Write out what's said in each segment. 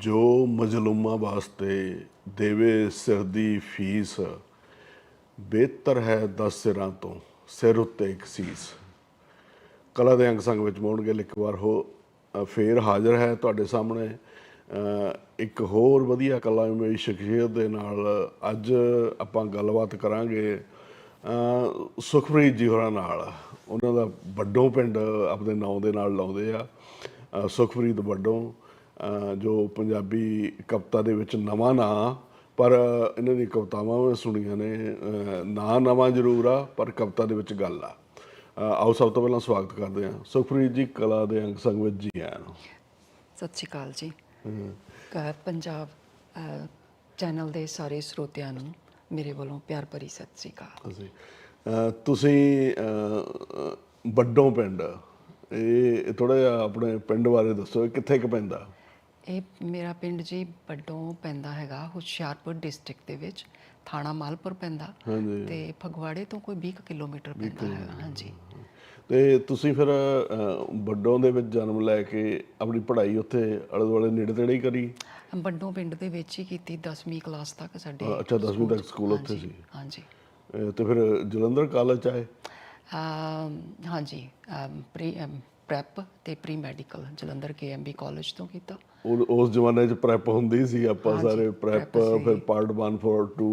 ਜੋ ਮਜ਼ਲੂਮਾਂ ਵਾਸਤੇ ਦੇਵੇ ਸਿਰ ਦੀ ਫੀਸ ਬਿਹਤਰ ਹੈ 10 ਸਿਰਾਂ ਤੋਂ ਸਿਰ ਉੱਤੇ ਇੱਕ ਸੀਸ। ਕਲਾ ਦੇ ਅੰਗ ਸੰਗ ਵਿੱਚ ਮੋਹਨ ਗਿੱਲ ਇੱਕ ਵਾਰ ਹੋ ਅ, ਫੇਰ ਹਾਜ਼ਰ ਹੈ ਤੁਹਾਡੇ ਸਾਹਮਣੇ। ਇੱਕ ਹੋਰ ਵਧੀਆ ਕਲਾਮਈ ਸ਼ਖਸੀਅਤ ਦੇ ਨਾਲ ਅੱਜ ਆਪਾਂ ਗੱਲਬਾਤ ਕਰਾਂਗੇ ਸੁਖਪ੍ਰੀਤ ਜੀ ਹੋਰਾਂ ਨਾਲ। ਉਹਨਾਂ ਦਾ ਵੱਡੋਂ ਪਿੰਡ ਆਪਣੇ ਨਾਂ ਦੇ ਨਾਲ ਲਾਉਂਦੇ ਆ ਸੁਖਪ੍ਰੀਤ ਵੱਡੋਂ। ਜੋ ਪੰਜਾਬੀ ਕਵਿਤਾ ਦੇ ਵਿੱਚ ਨਵਾਂ ਨਾਂ ਪਰ ਇਹਨਾਂ ਦੀ ਕਵਿਤਾਵਾਂ ਮੈਂ ਸੁਣੀਆਂ ਨੇ ਨਾਂ ਨਵਾਂ ਜ਼ਰੂਰ ਆ ਪਰ ਕਵਿਤਾ ਦੇ ਵਿੱਚ ਗੱਲ ਆ। ਆਓ ਸਭ ਤੋਂ ਪਹਿਲਾਂ ਸਵਾਗਤ ਕਰਦੇ ਹਾਂ। ਸੁਖਪ੍ਰੀਤ ਜੀ ਕਲਾ ਦੇ ਅੰਗ ਸੰਗ ਵਿੱਚ ਜੀ ਆਇਆਂ ਨੂੰ। ਸਤਿ ਸ਼੍ਰੀ ਅਕਾਲ ਜੀ। ਪੰਜਾਬ ਚੈਨਲ ਦੇ ਸਾਰੇ ਸਰੋਤਿਆਂ ਨੂੰ ਮੇਰੇ ਵੱਲੋਂ ਪਿਆਰ ਭਰੀ ਸਤਿ ਸ਼੍ਰੀ ਅਕਾਲ। ਤੁਸੀਂ ਵੱਡੋਂ ਪਿੰਡ ਇਹ ਥੋੜਾ ਜਿਹਾ ਆਪਣੇ ਪਿੰਡ ਬਾਰੇ ਦੱਸੋ ਕਿੱਥੇ ਕੁ ਪੈਂਦਾ ਇਹ ਮੇਰਾ ਪਿੰਡ ਜੀ ਵੱਡੋਂ ਪੈਂਦਾ ਹੈਗਾ ਹੁਸ਼ਿਆਰਪੁਰ ਡਿਸਟ੍ਰਿਕਟ ਦੇ ਵਿੱਚ ਥਾਣਾ ਮਾਲਪੁਰ ਪੈਂਦਾ ਹਾਂਜੀ। ਤੇ ਫਗਵਾੜੇ ਤੋਂ ਕੋਈ 20 ਕੁ ਕਿਲੋਮੀਟਰ ਪੈਂਦਾ ਹੈਗਾ ਹਾਂਜੀ। ਤੇ ਤੁਸੀਂ ਫਿਰ ਅ, ਵੱਡੋਂ ਦੇ ਵਿੱਚ ਜਨਮ ਲੈ ਕੇ ਆਪਣੀ ਪੜ੍ਹਾਈ ਉੱਥੇ ਆਲੇ ਦੁਆਲੇ ਨੇੜੇ ਤੇੜੇ ਹੀ ਕਰੀ? ਵੱਡੋਂ ਪਿੰਡ ਦੇ ਵਿੱਚ ਹੀ ਕੀਤੀ 10ਵੀਂ ਕਲਾਸ ਤੱਕ ਸਾਡੇ ਅੱਛਾ 10ਵੀਂ ਤੱਕ ਸਕੂਲ ਉੱਥੇ ਸੀ। ਹਾਂਜੀ ਤੇ ਫਿਰ ਜਲੰਧਰ ਕਾਲਜ ਆਏ? ਅਮ, ਹਾਂਜੀ ਪ੍ਰੀ ਪ੍ਰੈਪ ਤੇ pre medical Jalandhar KMB college ਤੋਂ ਕੀਤਾ। ਉਹ- ਉਸ ਜ਼ਮਾਨੇ 'ਚ ਪ੍ਰੈਪ ਹੁੰਦੀ ਸੀ ਆਪਾਂ ਸਾਰੇ ਪ੍ਰੈਪ ਫਿਰ ਪਾਰਟ 1 ਫॉर 2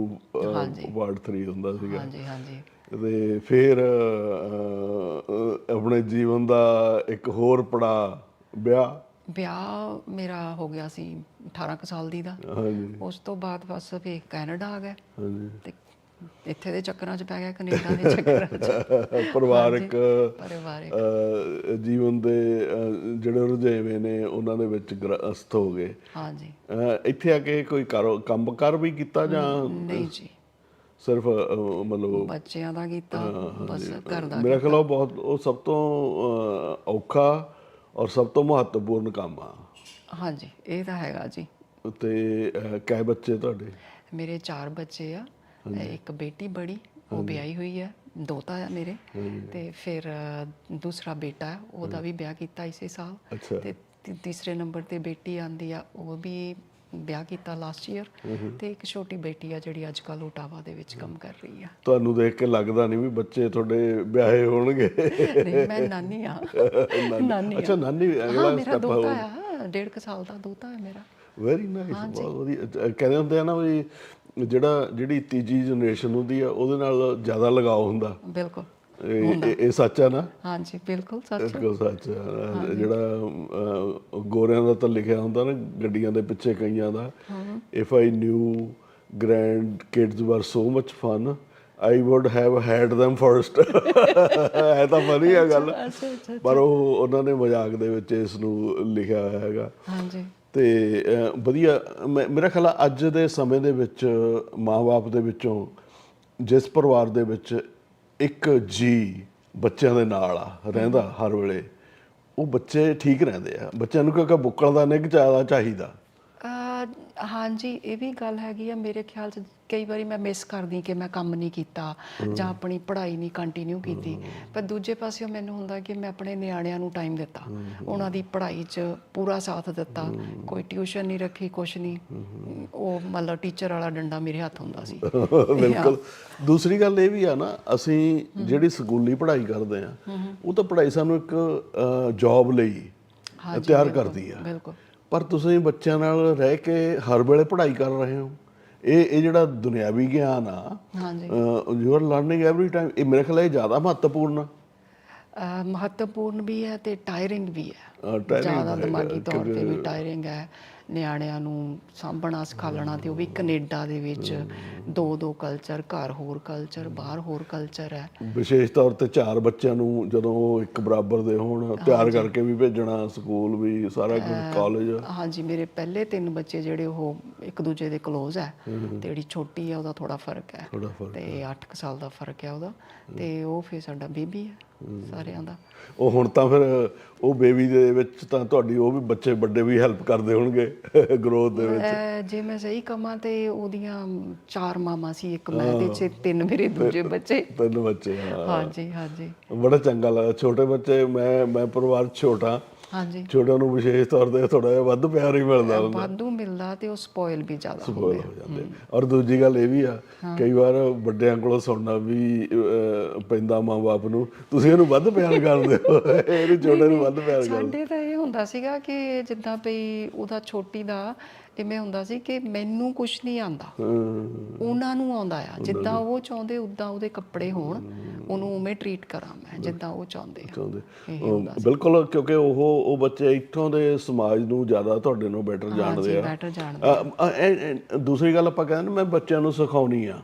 ਹਾਂਜੀ। ਪਾਰਟ 3 ਹੁੰਦਾ ਸੀਗਾ। ਹਾਂਜੀ ਹਾਂਜੀ। ਤੇ ਫਿਰ ਅਹ, ਆਪਣੇ ਜੀਵਨ ਦਾ ਇੱਕ ਹੋਰ ਪੜਾ ਵਿਆਹ। ਵਿਆਹ ਮੇਰਾ ਹੋ ਗਿਆ ਸੀ 18 ਕੁ ਸਾਲ ਦੀ ਦਾ। ਹਾਂਜੀ। ਉਸ ਤੋਂ ਬਾਅਦ ਬਸ ਫੇ ਕੈਨੇਡਾ ਆ ਗਏ ਹਾਂਜੀ। ਤੇ ਇੱਥੇ ਦੇ ਚੱਕਰਾਂ 'ਚ ਪੈ ਗਿਆ ਕੈਨੇਡਾ ਦੇ ਚੱਕਰਾਂ 'ਚ। ਪਰਿਵਾਰਕ ਪਰਿਵਾਰਿਕ। ਜੀਵਨ ਦੇ ਜਿਹੜੇ ਰੁਝੇਵੇਂ ਨੇ ਉਹਨਾਂ ਦੇ ਵਿੱਚ ਗ੍ਰਸਤ ਹੋ ਗਏ। ਹਾਂਜੀ। ਇੱਥੇ ਆ ਕੇ ਕੋਈ ਕਾਰੋ ਕੰਮ ਕਰ ਵੀ ਕੀਤਾ ਜਾਂ ਨਹੀਂ ਜੀ। ਸਿਰਫ ਮਤਲਬ ਬੱਚਿਆਂ ਦਾ ਕੀਤਾ ਬਸ ਘਰ ਦਾ ਮੇਰਾ ਖਿਆਲ ਉਹ ਬਹੁਤ ਉਹ ਸਭ ਤੋਂ ਔਖਾ ਔਰ ਸਭ ਤੋਂ ਮਹੱਤਵਪੂਰਨ ਕੰਮ ਆ। ਹਾਂਜੀ ਇਹ ਤਾਂ ਹੈਗਾ ਜੀ। ਤੇ ਅਹ, ਕੈ ਬੱਚੇ ਤੁਹਾਡੇ? ਮੇਰੇ ਚਾਰ ਬੱਚੇ ਆ। ਇੱਕ ਬੇਟੀ ਬੜੀ ਉਹ ਵਿਆਹੀ ਹੋਈ ਹੈ ਦੋਤਾ ਆ ਮੇਰੇ। ਤੇ ਫਿਰ ਦੂਸਰਾ ਬੇਟਾ ਹੈ ਉਹਦਾ ਵੀ ਵਿਆਹ ਕੀਤਾ ਇਸੇ ਸਾਲ। ਤੇ ਤੀਸਰੇ ਨੰਬਰ ਤੇ ਬੇਟੀ ਆਂਦੀ ਆ ਉਹ ਵੀ ਵਿਆਹ ਕੀਤਾ ਲਾਸਟ ਈਅਰ ਤੇ ਇੱਕ ਛੋਟੀ ਬੇਟੀ ਆ ਜਿਹੜੀ ਅੱਜ ਕੱਲ ਓਟਾਵਾ ਦੇ ਵਿੱਚ ਕੰਮ ਕਰ ਰਹੀ ਆ। ਤੁਹਾਨੂੰ ਦੇਖ ਕੇ ਲੱਗਦਾ ਨਹੀਂ ਵੀ ਬੱਚੇ ਤੁਹਾਡੇ ਵਿਆਹੇ ਹੋਣਗੇ। ਨਹੀਂ ਮੈਂ ਨਾਨੀ ਆ। ਨਾਨੀ। ਅੱਛਾ ਨਾਨੀ ਹਾਂ ਅਗਲਾ ਮੇਰਾ ਸਟੈਪ ਦੋਤਾ ਆ ਡੇਢ ਕੁ ਸਾਲ ਦਾ ਦੋਤਾ ਹੈ ਮੇਰਾ। ਵੈਰੀ ਨਾਈਸ ਬਹੁਤ ਵਧੀਆ। ਕਹਿੰਦੇ ਹੁੰਦੇ ਆ ਨਾ ਵੀ ਜਿਹੜਾ ਜਿਹੜੀ ਤੀਜੀ ਜਨਰੇਸ਼ਨ ਹੁੰਦੀ ਆ ਉਹਦੇ ਨਾਲ ਜ਼ਿਆਦਾ ਲਗਾਓ ਹੁੰਦਾ। ਬਿਲਕੁਲ। ਇਹ ਇਹ- ਇਹ ਸੱਚ ਆ ਨਾ? ਹਾਂਜੀ ਬਿਲਕੁਲ ਸੱਚ। ਬਿਲਕੁਲ ਸੱਚ। ਜਿਹੜਾ ਗੋਰਿਆਂ ਦਾ ਤਾਂ ਲਿਖਿਆ ਹੁੰਦਾ ਨਾ ਗੱਡੀਆਂ ਦੇ ਪਿੱਛੇ ਕਈਆਂ ਦਾ। If I knew grandkids were so much fun I would have had them first ਹੈ ਤਾਂ ਫਨੀ ਆ ਗੱਲ। ਪਰ ਉਹ ਉਹਨਾਂ ਨੇ ਮਜ਼ਾਕ ਦੇ ਵਿੱਚ ਇਸ ਨੂੰ ਲਿਖਿਆ ਹੋਇਆ ਹੈਗਾ। ਹਾਂਜੀ। ਤੇ ਵਧੀਆ, ਮੈਂ- ਮੇਰਾ ਖਿਆਲ ਆ ਅੱਜ ਦੇ ਸਮੇਂ ਦੇ ਵਿੱਚ ਮਾਪੇ ਦੇ ਵਿੱਚੋਂ ਜਿਸ ਪਰਿਵਾਰ ਦੇ ਵਿੱਚ ਇੱਕ ਜੀ ਬੱਚਿਆਂ ਦੇ ਨਾਲ ਆ, ਰਹਿੰਦਾ ਹਰ ਵੇਲੇ, ਉਹ ਬੱਚੇ ਠੀਕ ਰਹਿੰਦੇ ਆ। ਬੱਚਿਆਂ ਨੂੰ ਕਿਉਂਕਿ ਬੁੱਕਲ ਦਾ ਨਿੱਘ ਜ਼ਿਆਦਾ ਚਾਹੀਦਾ। ਹਾਂਜੀ ਇਹ ਵੀ ਗੱਲ ਹੈਗੀ ਆ। ਮੇਰੇ ਖਿਆਲ 'ਚ ਕਈ ਵਾਰੀ ਮੈਂ ਮਿਸ ਕਰਦੀ ਕਿ ਮੈਂ ਕੰਮ ਨਹੀਂ ਕੀਤਾ ਜਾਂ ਆਪਣੀ ਪੜ੍ਹਾਈ ਨਹੀਂ ਕੰਟੀਨਿਊ ਕੀਤੀ। ਪਰ ਦੂਜੇ ਪਾਸਿਓਂ ਮੈਨੂੰ ਹੁੰਦਾ ਕਿ ਮੈਂ ਆਪਣੇ ਨਿਆਣਿਆਂ ਨੂੰ ਟਾਈਮ ਦਿੱਤਾ। ਉਹਨਾਂ ਦੀ ਪੜ੍ਹਾਈ 'ਚ ਪੂਰਾ ਸਾਥ ਦਿੱਤਾ। ਕੋਈ ਟਿਊਸ਼ਨ ਨਹੀਂ ਰੱਖੀ ਕੁਛ ਨਹੀਂ। ਉਹ ਮਤਲਬ ਟੀਚਰ ਵਾਲਾ ਡੰਡਾ ਮੇਰੇ ਹੱਥ ਹੁੰਦਾ ਸੀ। ਬਿਲਕੁਲ। ਦੂਸਰੀ ਗੱਲ ਇਹ ਵੀ ਆ ਨਾ ਅਸੀਂ ਜਿਹੜੀ ਸਕੂਲੀ ਪੜ੍ਹਾਈ ਕਰਦੇ ਆ ਉਹ ਤਾਂ ਪੜ੍ਹਾਈ ਸਾਨੂੰ ਇੱਕ ਜੌਬ ਲਈ ਤਿਆਰ ਕਰਦੀ ਆ। ਬਿਲਕੁਲ। ਪਰ ਤੁਸੀਂ ਬੱਚਿਆਂ ਨਾਲ ਰਹਿ ਕੇ ਹਰ ਵੇਲੇ ਪੜ੍ਹਾਈ ਕਰ ਰਹੇ ਹੋ। ਇਹ ਇਹ ਜਿਹੜਾ ਦੁਨਿਆਵੀ ਗਿਆਨ ਆ ਹਾਂਜੀ। You are learning every time ਇਹ ਮੇਰੇ ਖਿਆਲ ਇਹ ਜ਼ਿਆਦਾ ਮਹੱਤਵਪੂਰਨ ਆ। ਮਹੱਤਵਪੂਰਨ ਵੀ ਹੈ ਤੇ ਟਾਇਰਿੰਗ ਵੀ ਹੈ। ਜ਼ਿਆਦਾ ਦਿਮਾਗੀ ਤੌਰ ਤੇ ਵੀ ਟਾਇਰਿੰਗ ਹੈ। ਨਿਆਣਿਆਂ ਨੂੰ ਸਾਂਭਣਾ ਸਿਖਾਲਣਾ ਤੇ ਉਹ ਵੀ ਕੈਨੇਡਾ ਦੇ ਵਿੱਚ ਦੋ ਦੋ ਕਲਚਰ ਘਰ ਹੋਰ ਕਲਚਰ ਬਾਹਰ ਹੋਰ ਕਲਚਰ ਹੈ। ਵਿਸ਼ੇਸ਼ ਤੌਰ ਤੇ ਚਾਰ ਬੱਚਿਆਂ ਨੂੰ ਜਦੋਂ ਉਹ ਇੱਕ ਬਰਾਬਰ ਦੇ ਹੋਣ ਤਿਆਰ ਕਰਕੇ ਵੀ ਭੇਜਣਾ ਸਕੂਲ ਵੀ ਸਾਰਾ ਕੁਝ ਕਾਲਜ ਹਾਂਜੀ ਮੇਰੇ ਪਹਿਲੇ ਤਿੰਨ ਬੱਚੇ ਜਿਹੜੇ ਉਹ ਇੱਕ ਦੂਜੇ ਦੇ ক্লোਜ਼ ਹੈ ਤੇ ਜਿਹੜੀ ਛੋਟੀ ਹੈ ਉਹਦਾ ਥੋੜਾ ਫ਼ਰਕ ਹੈ ਥੋੜਾ ਫ਼ਰਕ ਤੇ 8 ਸਾਲ ਦਾ ਫ਼ਰਕ ਹੈ ਉਹਦਾ ਤੇ ਉਹ ਫਿਰ ਸਾਡਾ ਬੇਬੀ ਹੈ ਸਾਰਿਆਂ ਦਾ। ਉਹ ਹੁਣ ਤਾਂ ਫਿਰ ਉਹ ਬੇਬੀ ਦੇ ਵਿੱਚ ਤਾਂ ਤੁਹਾਡੀ ਉਹ ਵੀ ਬੱਚੇ ਵੱਡੇ ਵੀ ਹੈਲਪ ਕਰਦੇ ਹੋਣਗੇ। ਗਰੋਥ ਦੇ ਵਿੱਚ। ਅਹ ਜੇ ਮੈਂ ਸਹੀ ਕਮਾਂ ਤੇ ਉਹਦੀਆਂ ਚਾਰ ਮਾਮਾ ਸੀ ਇੱਕ ਮੈਂ ਤੇ ਛੇ ਤਿੰਨ ਮੇਰੇ ਦੂਜੇ ਬੱਚੇ। ਤਿੰਨ ਬੱਚੇ ਹਾਂ। ਹਾਂਜੀ ਹਾਂਜੀ। ਬੜਾ ਚੰਗਾ ਲੱਗਾ ਛੋਟੇ ਬੱਚੇ ਮੈਂ ਮੈਂ ਪਰਿਵਾਰ 'ਚ ਛੋਟਾ। ਹਾਂਜੀ। ਛੋਟਿਆਂ ਨੂੰ ਵਿਸ਼ੇਸ਼ ਤੌਰ ਤੇ ਥੋੜਾ ਜਿਹਾ ਵੱਧ ਪਿਆਰ ਹੀ ਮਿਲਦਾ ਹੁੰਦਾ। ਵਾਧੂ ਮਿਲਦਾ ਤੇ ਉਹ ਸਪੋਇਲ ਵੀ ਜ਼ਿਆਦਾ ਸਪੋਇਲ ਹੁੰਦੇ ਹੋ ਜਾਂਦੇ ਔਰ ਦੂਜੀ ਗੱਲ ਇਹ ਵੀ ਆ ਕਈ ਵਾਰ ਵੱਡਿਆਂ ਕੋਲੋਂ ਸੁਣਨਾ ਵੀ ਪੈਂਦਾ ਮਾਂ-ਬਾਪ ਨੂੰ ਤੁਸੀਂ ਇਹਨੂੰ ਵੱਧ ਪਿਆਰ ਕਰਦੇ ਹੋ ਇਹਨੂੰ ਛੋਟੇ ਨੂੰ ਵੱਧ ਪਿਆਰ ਕਰਦੇ ਸਾਡੇ ਤਾਂ ਇਹ ਹੁੰਦਾ ਸੀਗਾ ਕਿ ਜਿੱਦਾਂ ਭਈ ਉਹਦਾ ਛੋਟੀ ਦਾ ਇਵੇਂ ਹੁੰਦਾ ਸੀ ਕਿ ਮੈਨੂੰ ਕੁਝ ਨਹੀਂ ਆਂਦਾ ਹਾਂ, ਉਹਨਾਂ ਨੂੰ ਆਉਂਦਾ ਆ। ਜਿੱਦਾਂ ਉਹ ਚਾਹੁੰਦੇ ਉਦਾਂ ਉਹਦੇ ਕੱਪੜੇ ਹੋਣ। ਉਹਨੂੰ ਉਵੇਂ ਟਰੀਟ ਕਰਾਂ ਮੈਂ ਜਿੱਦਾਂ ਉਹ ਚਾਹੁੰਦੇ ਆ। ਚਾਹੁੰਦੇ। ਬਿਲਕੁਲ ਕਿਉਂਕਿ ਉਹ ਉਹ ਬੱਚੇ ਇੱਥੋਂ ਦੇ ਸਮਾਜ ਨੂੰ ਜ਼ਿਆਦਾ ਤੁਹਾਡੇ ਨੂੰ ਬੈਟਰ ਜਾਣਦੇ ਆ। ਦੂਸਰੀ ਗੱਲ ਆਪਾਂ ਕਹਿੰਦੇ ਮੈਂ ਬੱਚਿਆਂ ਨੂੰ ਸਿਖਾਉਣੀ ਆ।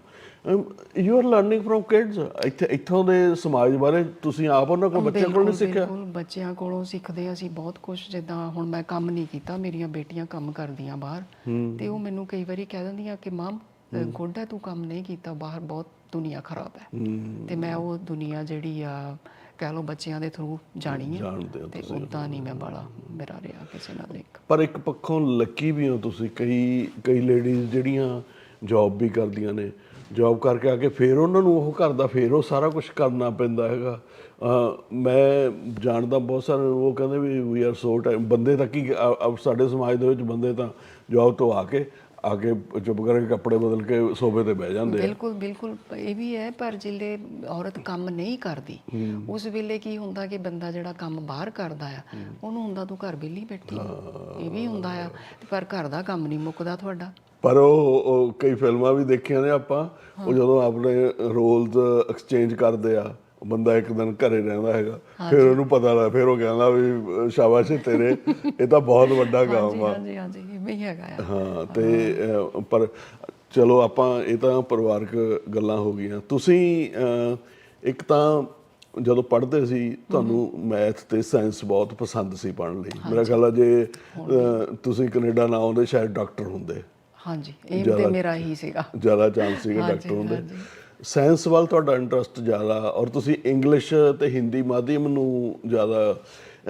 You are learning from kids ਇੱਥੇ ਇੱਥੋਂ ਦੇ ਸਮਾਜ ਬਾਰੇ ਤੁਸੀਂ ਆਪ ਉਹਨਾਂ ਕੋਲ ਬੱਚਿਆਂ ਕੋਲ ਨਹੀਂ ਸਿੱਖਿਆ? ਬਿਲਕੁਲ ਬੱਚਿਆਂ ਕੋਲੋਂ ਸਿੱਖਦੇ ਅਸੀਂ ਬਹੁਤ ਕੁਝ ਜਿੱਦਾਂ ਹੁਣ ਮੈਂ ਕੰਮ ਨਹੀਂ ਕੀਤਾ। ਮੇਰੀਆਂ ਬੇਟੀਆਂ ਕੰਮ ਕਰਦੀਆਂ ਬਾਹਰ। ਤੇ ਉਹ ਮੈਨੂੰ ਕਈ ਵਾਰੀ ਕਹਿ ਦਿੰਦੀਆਂ ਕਿ ਮਾਮ ਗੋਡਾ ਤੂੰ ਕੰਮ ਨਹੀਂ ਕੀਤਾ। ਬਾਹਰ ਬਹੁਤ ਦੁਨੀਆ ਖਰਾਬ ਹੈ। ਤੇ ਮੈਂ ਉਹ ਦੁਨੀਆ ਜਿਹੜੀ ਆ ਕਹਿ ਲਓ ਬੱਚਿਆਂ ਦੇ ਥਰੂ ਜਾਣੀ ਹੈ ਤੇ ਉਦਾਂ ਨਹੀਂ ਮੈਂ ਬਾਲਾ ਮੇਰਾ ਰਿਹਾ ਕਿਸੇ ਨਾਲ ਲਿੰਕ ਪਰ ਇੱਕ ਪੱਖੋਂ ਲੱਕੀ ਵੀ ਹੋ ਤੁਸੀਂ। ਕਈ ਕਈ ਲੇਡੀਜ਼ ਜਿਹੜੀਆਂ ਜੌਬ ਵੀ ਕਰਦੀਆਂ ਨੇ ਜੌਬ ਕਰਕੇ ਆ ਕੇ ਫੇਰ ਉਹਨਾਂ ਨੂੰ ਉਹ ਘਰ ਦਾ ਫੇਰ ਉਹ ਸਾਰਾ ਕੁਝ ਕਰਨਾ ਪੈਂਦਾ ਹੈਗਾ। ਮੈਂ ਜਾਣਦਾ ਬਹੁਤ ਸਾਰੇ ਉਹ ਕਹਿੰਦੇ ਵੀ ਵੀ ਆਰ ਸੋ ਟਾਈਮ ਬੰਦੇ ਤਾਂ ਕੀ ਸਾਡੇ ਸਮਾਜ ਦੇ ਵਿੱਚ ਬੰਦੇ ਤਾਂ ਜੌਬ ਤੋਂ ਆ ਕੇ ਆ ਕੇ ਚੁੱਪ ਕਰਕੇ ਕੱਪੜੇ ਬਦਲ ਕੇ ਸੋਫੇ ਤੇ ਬਹਿ ਜਾਂਦੇ ਆ। ਬਿਲਕੁਲ ਬਿਲਕੁਲ। ਇਹ ਵੀ ਹੈ ਪਰ ਜਿੱਲੇ ਔਰਤ ਕੰਮ ਨਹੀਂ ਕਰਦੀ। ਉਸ ਵੇਲੇ ਕੀ ਹੁੰਦਾ ਕਿ ਬੰਦਾ ਜਿਹੜਾ ਕੰਮ ਬਾਹਰ ਕਰਦਾ ਆ ਉਹਨੂੰ ਹੁੰਦਾ ਤੂੰ ਘਰ ਵਿਹਲੀ ਬੈਠੀ। ਇਹ ਵੀ ਹੁੰਦਾ ਆ। ਪਰ ਘਰ ਦਾ ਕੰਮ ਨਹੀਂ ਮੁੱਕਦਾ ਤੁਹਾਡਾ। ਪਰ ਉਹ ਕਈ ਫਿਲਮਾਂ ਵੀ ਦੇਖੀਆਂ ਨੇ ਆਪਾਂ। ਉਹ ਜਦੋਂ ਆਪਣੇ ਰੋਲਸ ਐਕਸਚੇਂਜ ਕਰਦੇ ਆ ਬੰਦਾ ਇੱਕ ਦਿਨ ਘਰੇ ਰਹਿੰਦਾ ਹੈਗਾ ਫਿਰ ਉਹਨੂੰ ਪਤਾ ਲੱਗ ਫਿਰ ਉਹ ਕਹਿੰਦਾ ਵੀ ਸ਼ਾਬਾਸ਼ ਤੇਰੇ ਇਹ ਤਾਂ ਬਹੁਤ ਵੱਡਾ ਕੰਮ ਆ। ਹਾਂਜੀ ਹਾਂਜੀ ਇਵੇਂ ਹੀ ਹੈਗਾ ਆ। ਹਾਂ ਤੇ ਪਰ ਚਲੋ ਆਪਾਂ ਇਹ ਤਾਂ ਪਰਿਵਾਰਕ ਗੱਲਾਂ ਹੋ ਗਈਆਂ। ਤੁਸੀਂ ਇੱਕ ਤਾਂ ਜਦੋਂ ਪੜ੍ਹਦੇ ਸੀ ਤੁਹਾਨੂੰ ਮੈਥ ਤੇ ਸਾਇੰਸ ਬਹੁਤ ਪਸੰਦ ਸੀ ਪੜ੍ਹਨ ਲਈ। ਮੇਰਾ ਖਿਆਲ ਆ ਜੇ ਤੁਸੀਂ ਕੈਨੇਡਾ ਨਾ ਆਉਂਦੇ ਸ਼ਾਇਦ ਡਾਕਟਰ ਹੁੰਦੇ। ਹਾਂਜੀ ਇਹ ਤੇ ਮੇਰਾ ਹੀ ਸੀਗਾ। ਜ਼ਿਆਦਾ ਚਾਂਸ ਸੀਗਾ ਡਾਕਟਰ ਹੁੰਦੇ। ਹਾਂਜੀ। ਸਾਇੰਸ ਵੱਲ ਤੁਹਾਡਾ ਇੰਟਰਸਟ ਜ਼ਿਆਦਾ, ਔਰ ਤੁਸੀਂ ਇੰਗਲਿਸ਼ ਤੇ ਹਿੰਦੀ ਮਾਧਿਅਮ ਨੂੰ ਜ਼ਿਆਦਾ,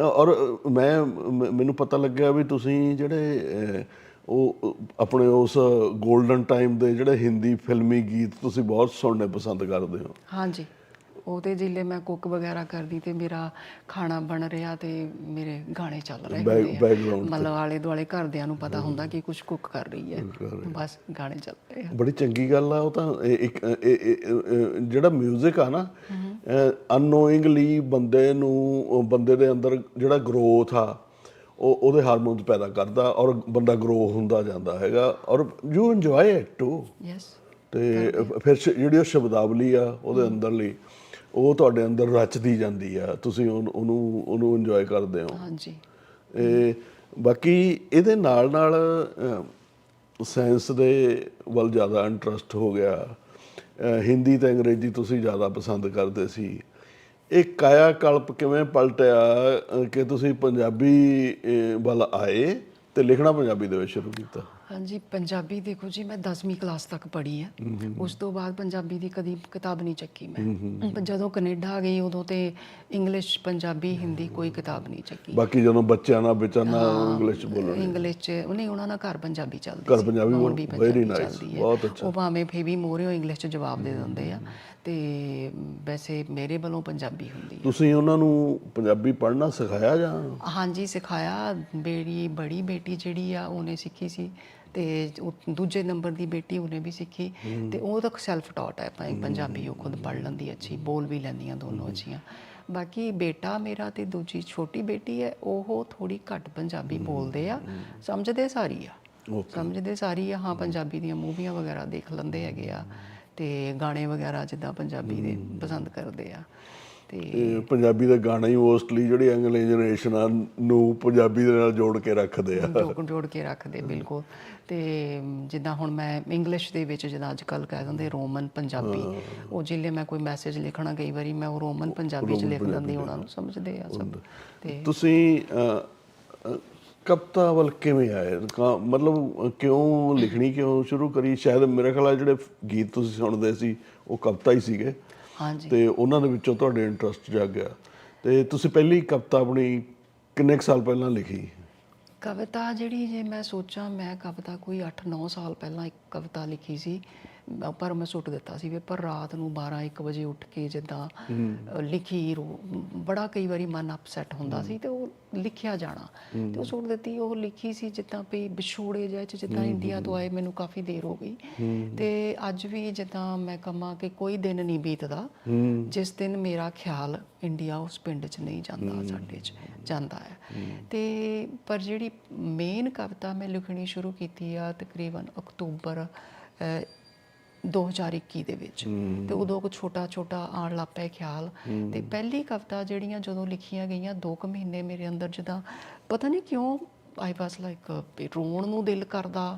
ਔਰ ਮੈਂ, ਮ- ਮੈਨੂੰ ਪਤਾ ਲੱਗਿਆ ਵੀ ਤੁਸੀਂ ਜਿਹੜੇ ਉਹ, ਆਪਣੇ ਉਸ 골ਡਨ ਟਾਈਮ ਦੇ ਜਿਹੜੇ ਹਿੰਦੀ ਫਿਲਮੀ ਗੀਤ ਤੁਸੀਂ ਬਹੁਤ ਸੁਣਨੇ ਪਸੰਦ ਕਰਦੇ ਹੋ। ਹਾਂਜੀ। ਉਹਦੇ ਜਿੱਲੇ ਮੈਂ ਕੁੱਕ ਵਗੈਰਾ ਕਰਦੀ ਤੇ ਮੇਰਾ ਖਾਣਾ ਬਣ ਰਿਹਾ ਤੇ ਮੇਰੇ ਗਾਣੇ ਚੱਲ ਰਹੇ ਹੁੰਦੇ ਆ। background ਮਤਲਬ ਆਲੇ ਦੁਆਲੇ ਘਰਦਿਆਂ ਨੂੰ ਪਤਾ ਹੁੰਦਾ ਕਿ ਕੁਝ ਕੁੱਕ ਕਰ ਰਹੀ ਹੈ। ਬਸ ਗਾਣੇ ਚੱਲ ਰਹੇ ਆ। ਬੜੀ ਚੰਗੀ ਗੱਲ ਆ ਉਹ ਤਾਂ ਇਹ ਇੱਕ ਇਹ- ਇਹ- ਇਹ- ਇਹ ਜਿਹੜਾ 뮤직 ਆ ਨਾ ਅਨਨੋਇੰਗਲੀ ਬੰਦੇ ਨੂੰ ਉਹ ਬੰਦੇ ਦੇ ਅੰਦਰ ਜਿਹੜਾ ਗਰੋਥ ਆ ਉਹ ਉਹਦੇ ਹਾਰਮੋਨਸ ਪੈਦਾ ਕਰਦਾ ਔਰ ਬੰਦਾ ਗਰੋ ਹੁੰਦਾ ਜਾਂਦਾ ਹੈਗਾ ਔਰ you enjoy it too yes ਤੇ ਫਿਰ ਸ਼- ਜਿਹੜੀ ਉਹ ਸ਼ਬਦਾਵਲੀ ਆ ਉਹਦੇ ਅੰਦਰਲੀ ਉਹ ਤੁਹਾਡੇ ਅੰਦਰ ਰਚਦੀ ਜਾਂਦੀ ਆ। ਤੁਸੀਂ ਉਹਨੂੰ ਉਹਨੂੰ ਉਹਨੂੰ ਇੰਜੋਏ ਕਰਦੇ ਹੋ। ਹਾਂਜੀ। ਇਹ ਬਾਕੀ ਇਹਦੇ ਨਾਲ ਨਾਲ ਸਾਇੰਸ ਦੇ ਵੱਲ ਜ਼ਿਆਦਾ ਇੰਟਰਸਟ ਹੋ ਗਿਆ। ਹਿੰਦੀ ਤੇ ਅੰਗਰੇਜ਼ੀ ਤੁਸੀਂ ਜ਼ਿਆਦਾ ਪਸੰਦ ਕਰਦੇ ਸੀ। ਇਹ ਕਾਇਆ ਕਲਪ ਕਿਵੇਂ ਪਲਟਿਆ? ਕਿ ਤੁਸੀਂ ਪੰਜਾਬੀ ਵੱਲ ਆਏ ਤੇ ਲਿਖਣਾ ਪੰਜਾਬੀ ਦੇ ਵਿੱਚ ਸ਼ੁਰੂ ਕੀਤਾ? ਹਾਂਜੀ ਪੰਜਾਬੀ ਦੇਖੋ ਜੀ ਮੈਂ 10ਵੀਂ ਕਲਾਸ ਤੱਕ ਪੜ੍ਹੀ ਹੈ ਉਸ ਤੋਂ ਬਾਅਦ ਪੰਜਾਬੀ ਦੀ ਕਦੀ ਕਿਤਾਬ ਨਹੀਂ ਚੱਕੀ ਮੈਂ। ਜਦੋਂ ਕੈਨੇਡਾ ਆ ਗਈ ਉਦੋਂ ਤੇ ਇੰਗਲਿਸ਼ ਪੰਜਾਬੀ ਹਿੰਦੀ ਕੋਈ ਕਿਤਾਬ ਨਹੀਂ ਚੱਕੀ। ਬਾਕੀ ਜਦੋਂ ਬੱਚਿਆਂ ਨਾਲ ਵਿਚਰਨਾ ਇੰਗਲਿਸ਼ ਬੋਲਣਾ। ਇੰਗਲਿਸ਼ ਚ ਨਹੀਂ ਉਹਨਾਂ ਨਾਲ ਘਰ ਪੰਜਾਬੀ ਚੱਲਦੀ ਘਰ ਸੀ। ਪੰਜਾਬੀ ਹੁਣ ਬੋਲ- ਵੀ very ਪੰਜਾਬੀ nice, ਚੱਲਦੀ ਹੈ। ਬਹੁਤ ਅੱਛਾ। ਉਹ ਭਾਵੇਂ ਫੇ ਵੀ ਮੋਰਿਓ ਇੰਗਲਿਸ਼ ਚ ਜਵਾਬ ਦੇ ਦਿੰਦੇ ਆ। ਤੇ ਵੈਸੇ ਮੇਰੇ ਵੱਲੋਂ ਪੰਜਾਬੀ ਹੁੰਦੀ ਹੈ। ਤੁਸੀਂ ਉਹਨਾਂ ਨੂੰ ਪੰਜਾਬੀ ਪੜ੍ਹਨਾ ਸਿਖਾਇਆ ਜਾਂ? ਹਾਂਜੀ ਸਿਖਾਇਆ। ਮੇਰੀ ਬੜੀ ਬੇਟੀ ਜਿਹੜੀ ਆ ਉਹਨੇ ਸਿੱਖੀ ਸੀ ਤੇ ਉਹ ਦੂਜੇ ਨੰਬਰ ਦੀ ਬੇਟੀ ਉਹਨੇ ਵੀ ਸਿੱਖੀ ਤੇ ਉਹ ਤਾਂ ਸੈਲਫ ਟਾਟ ਹੈ। ਪੰਜਾਬੀ ਉਹ ਖੁਦ ਪੜ੍ਹ ਲੈਂਦੀ ਅੱਛੀ ਬੋਲ ਵੀ ਲੈਂਦੀਆਂ ਦੋਨੋਂ ਅੱਛੀਆਂ। ਬਾਕੀ ਬੇਟਾ ਮੇਰਾ ਤੇ ਦੂਜੀ ਛੋਟੀ ਬੇਟੀ ਹੈ ਉਹ ਥੋੜੀ ਘੱਟ ਪੰਜਾਬੀ ਬੋਲਦੇ ਆ। ਸਮਝਦੇ ਸਾਰੀ ਆ। ਸਮਝਦੇ ਸਾਰੀ ਆ ਹਾਂ। ਪੰਜਾਬੀ ਦੀਆਂ ਮੂਵੀਆਂ ਵਗੈਰਾ ਦੇਖ ਲੈਂਦੇ ਹੈਗੇ ਆ। ਤੇ ਗਾਣੇ ਵਗੈਰਾ ਜਿੱਦਾਂ ਪੰਜਾਬੀ ਦੇ ਪਸੰਦ ਕਰਦੇ ਆ। ਤੇ ਪੰਜਾਬੀ ਦੇ ਗਾਣੇ ਹੀ ਮੋਸਟਲੀ ਜਿਹੜੀ ਅਗਲੀ ਜਨਰੇਸ਼ਨ ਆ ਨੂੰ ਪੰਜਾਬੀ ਦੇ ਨਾਲ ਜੋੜ ਕੇ ਰੱਖਦੇ ਆ। ਜੋੜ ਜੋੜ ਕੇ ਰੱਖਦੇ ਬਿਲਕੁਲ। ਤੇ ਜਿੱਦਾਂ ਹੁਣ ਮੈਂ ਇੰਗਲਿਸ਼ ਦੇ ਵਿੱਚ ਜਿੱਦਾਂ ਅੱਜ ਕੱਲ ਕਹਿ ਦਿੰਦੇ ਰੋਮਨ ਪੰਜਾਬੀ। ਉਹ ਜਿੱਲੇ ਮੈਂ ਕੋਈ ਮੈਸੇਜ ਲਿਖਣਾ ਕਈ ਵਾਰੀ ਮੈਂ ਉਹ ਰੋਮਨ ਪੰਜਾਬੀ ਚ ਲਿਖ ਦਿੰਦੀ ਉਹਨਾਂ ਨੂੰ ਸਮਝਦੇ ਆ ਸਭ। ਤੇ ਤੁਸੀਂ ਕਵਿਤਾ ਵੱਲ ਕਿਵੇਂ ਆਏ? ਮਤਲਬ ਕਿਉਂ ਲਿਖਣੀ ਕਿਉਂ ਸ਼ੁਰੂ ਕਰੀ? ਸ਼ਾਇਦ ਮੇਰੇ ਖਿਆਲ ਜਿਹੜੇ ਗੀਤ ਤੁਸੀਂ ਸੁਣਦੇ ਸੀ ਉਹ ਕਵਿਤਾ ਹੀ ਸੀਗੇ। ਹਾਂਜੀ। ਤੇ ਉਹਨਾਂ ਦੇ ਵਿੱਚੋਂ ਤੁਹਾਡੇ ਇੰਟਰਸਟ ਜਾਗ ਗਿਆ। ਤੇ ਤੁਸੀਂ ਪਹਿਲੀ ਕਵਿਤਾ ਆਪਣੀ ਕਿੰਨੇ ਸਾਲ ਪਹਿਲਾਂ ਲਿਖੀ? ਕਵਿਤਾ ਜਿਹੜੀ ਜੇ ਮੈਂ ਸੋਚਾਂ ਮੈਂ ਕਵਿਤਾ ਕੋਈ 8-9 ਸਾਲ ਪਹਿਲਾਂ ਇੱਕ ਕਵਿਤਾ ਲਿਖੀ ਸੀ। ਪਰ ਮੈਂ ਸੁੱਟ ਦਿੱਤਾ ਸੀ ਵੀ ਪਰ ਰਾਤ ਨੂੰ 12 1 ਵਜੇ ਉੱਠ ਕੇ ਜਿੱਦਾਂ ਲਿਖੀ ਬੜਾ ਕਈ ਵਾਰੀ ਮਨ ਅਪਸੈਟ ਹੁੰਦਾ ਸੀ ਤੇ ਉਹ ਲਿਖਿਆ ਜਾਣਾ। ਤੇ ਉਹ ਸੁੱਟ ਦਿੱਤੀ ਉਹ ਲਿਖੀ ਸੀ ਜਿੱਦਾਂ ਵੀ ਵਿਛੋੜੇ ਜਿਹੇ ਚ ਜਿੱਦਾਂ ਇੰਡੀਆ ਤੋਂ ਆਏ ਮੈਨੂੰ ਕਾਫੀ ਦੇਰ ਹੋ ਗਈ। ਤੇ ਅੱਜ ਵੀ ਜਿੱਦਾਂ ਮੈਂ ਕਹਾਂ ਕਿ ਕੋਈ ਦਿਨ ਨਹੀਂ ਬੀਤਦਾ ਜਿਸ ਦਿਨ ਮੇਰਾ ਖਿਆਲ ਇੰਡੀਆ ਉਸ ਪਿੰਡ 'ਚ ਨਹੀਂ ਜਾਂਦਾ ਸਾਡੇ 'ਚ ਜਾਂਦਾ ਹੈ। ਤੇ ਪਰ ਜਿਹੜੀ ਮੇਨ ਕਵਿਤਾ ਮੈਂ ਲਿਖਣੀ ਸ਼ੁਰੂ ਕੀਤੀ ਆ ਤਕਰੀਬਨ ਅਕਤੂਬਰ 2021 ਦੇ ਵਿੱਚ। ਤੇ ਉਦੋਂ ਕੋ ਛੋਟਾ ਛੋਟਾ ਆਉਣ ਲੱਗ ਪਿਆ ਖਿਆਲ। ਤੇ ਪਹਿਲੀ ਕਵਿਤਾ ਜਿਹੜੀਆਂ ਜਦੋਂ ਲਿਖੀਆਂ ਗਈਆਂ 2 ਕੁ ਮਹੀਨੇ ਮੇਰੇ ਅੰਦਰ ਜਦਾਂ ਪਤਾ ਨਹੀਂ ਕਿਉਂ ਆਈ ਵਾਸ ਲਾਈਕ ਰੋਣ ਨੂੰ ਦਿਲ ਕਰਦਾ।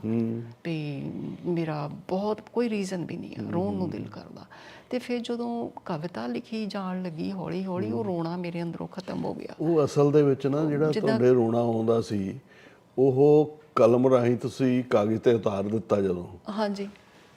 ਵੀ ਮੇਰਾ ਬਹੁਤ ਕੋਈ ਰੀਜ਼ਨ ਵੀ ਨਹੀਂ ਹੈ। ਰੋਣ ਨੂੰ ਦਿਲ ਕਰਦਾ। ਤੇ ਫਿਰ ਜਦੋਂ ਕਵਿਤਾ ਲਿਖੀ ਜਾਣ ਲੱਗੀ ਹੌਲੀ ਹੌਲੀ ਉਹ ਰੋਣਾ ਮੇਰੇ ਅੰਦਰੋਂ ਖਤਮ ਹੋ ਗਿਆ। ਉਹ ਅਸਲ ਦੇ ਵਿੱਚ ਨਾ ਜਿਹੜਾ ਤੁਹਾਡੇ ਰੋਣਾ ਆਉਂਦਾ ਸੀ ਉਹ ਕਲਮ ਰਾਹੀਂ ਤੁਸੀਂ ਕਾਗਜ਼ ਤੇ ਉਤਾਰ ਦਿੱਤਾ ਜਦੋਂ? ਹਾਂਜੀ।